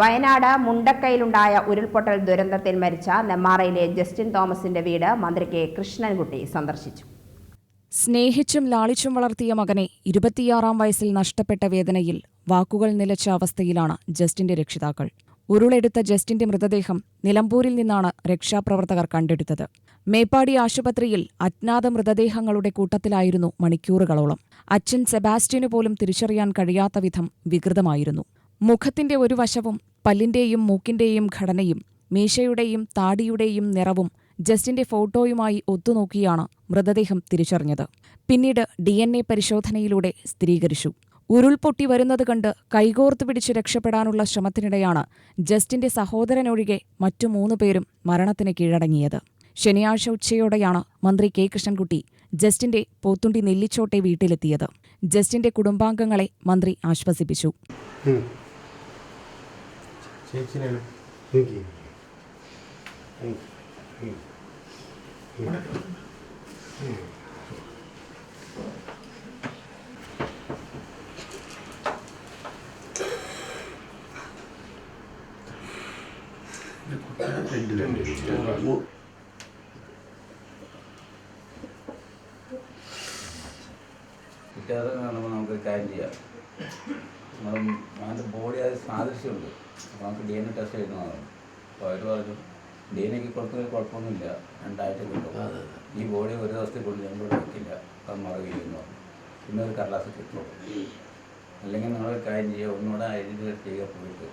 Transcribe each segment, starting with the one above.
വയനാട് മുണ്ടക്കയിലുണ്ടായ ഉരുൾപൊട്ടൽ ദുരന്തത്തിൽ മരിച്ച നെമ്മാറയിലെ ജസ്റ്റിൻ തോമസിന്റെ വീട് മന്ത്രി കെ കൃഷ്ണൻകുട്ടി സന്ദർശിച്ചു. സ്നേഹിച്ചും ലാളിച്ചും വളർത്തിയ മകനെ ഇരുപത്തിയാറാം വയസ്സിൽ നഷ്ടപ്പെട്ട വേദനയിൽ വാക്കുകൾ നിലച്ച അവസ്ഥയിലാണ് ജസ്റ്റിന്റെ രക്ഷിതാക്കൾ. ഉരുളെടുത്ത ജസ്റ്റിന്റെ മൃതദേഹം നിലമ്പൂരിൽ നിന്നാണ് രക്ഷാപ്രവർത്തകർ കണ്ടെടുത്തത്. മേപ്പാടി ആശുപത്രിയിൽ അജ്ഞാത മൃതദേഹങ്ങളുടെ കൂട്ടത്തിലായിരുന്നു മണിക്കൂറുകളോളം. അച്ഛൻ സെബാസ്റ്റ്യനു പോലും തിരിച്ചറിയാൻ കഴിയാത്ത വിധം വികൃതമായിരുന്നു. മുഖത്തിന്റെ ഒരു വശവും പല്ലിന്റെയും മൂക്കിന്റെയും ഘടനയും മീശയുടെയും താടിയുടെയും നിറവും ജസ്റ്റിന്റെ ഫോട്ടോയുമായി ഒത്തുനോക്കിയാണ് മൃതദേഹം തിരിച്ചറിഞ്ഞത്. പിന്നീട് ഡി എൻ എ പരിശോധനയിലൂടെ സ്ഥിരീകരിച്ചു. ഉരുൾപൊട്ടി വരുന്നത് കണ്ട് കൈകോർത്തു പിടിച്ച് രക്ഷപ്പെടാനുള്ള ശ്രമത്തിനിടെയാണ് ജസ്റ്റിന്റെ സഹോദരനൊഴികെ മറ്റു മൂന്ന് പേരും മരണത്തിന് കീഴടങ്ങിയത്. ശനിയാഴ്ച ഉച്ചയോടെയാണ് മന്ത്രി കെ കൃഷ്ണൻകുട്ടി ജസ്റ്റിന്റെ പോത്തുണ്ടി നെല്ലിച്ചോട്ടെ വീട്ടിലെത്തിയത്. ജസ്റ്റിന്റെ കുടുംബാംഗങ്ങളെ മന്ത്രി ആശ്വസിപ്പിച്ചു. ചേച്ചിനെ നോക്കി പിറ്റേന്ന് കാണുമ്പോൾ നമുക്ക് കാര്യം ചെയ്യാം. അവന്റെ ബോഡി അത് സാദൃശ്യമുണ്ട്. അപ്പോൾ നമുക്ക് ഡി എൻ എ ടെസ്റ്റ് ചെയ്യുന്നതാണ് അപ്പോൾ അവർ പറഞ്ഞു ഡി എൻ എക്ക് കൊടുക്കുന്നതിൽ കുഴപ്പമൊന്നുമില്ല. രണ്ടാഴ്ച കിട്ടും. ഈ ബോഡി ഒരു ദിവസത്തിൽ കൊണ്ട് ഞങ്ങൾ വെക്കില്ല. അത് മറവില്ലെന്ന് പറഞ്ഞു. പിന്നെ ഒരു കടലാസ് കിട്ടുള്ളൂ അല്ലെങ്കിൽ നിങ്ങൾ കാര്യം ചെയ്യുക ഒന്നുകൂടെ ഐഡന്റിഫൈ ചെയ്യുക പോയിട്ട്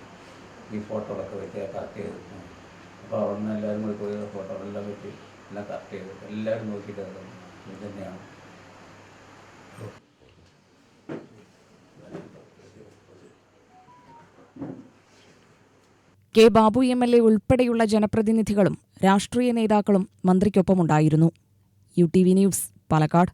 ഈ ഫോട്ടോകളൊക്കെ വെച്ച് കറക്റ്റ് ചെയ്ത്. അപ്പോൾ അവിടെ നിന്ന് എല്ലാവരും കൂടി പോയി ഫോട്ടോകളെല്ലാം വെച്ച് എല്ലാം കറക്റ്റ് ചെയ്ത്. എല്ലാവരും നോക്കിയിട്ട് ഇത് തന്നെയാണ്. K Babu M L A ഉൾപ്പെടെയുള്ള ജനപ്രതിനിധികളും രാഷ്ട്രീയ നേതാക്കളും മന്ത്രിക്കൊപ്പമുണ്ടായിരുന്നു. U T V news Palakkad.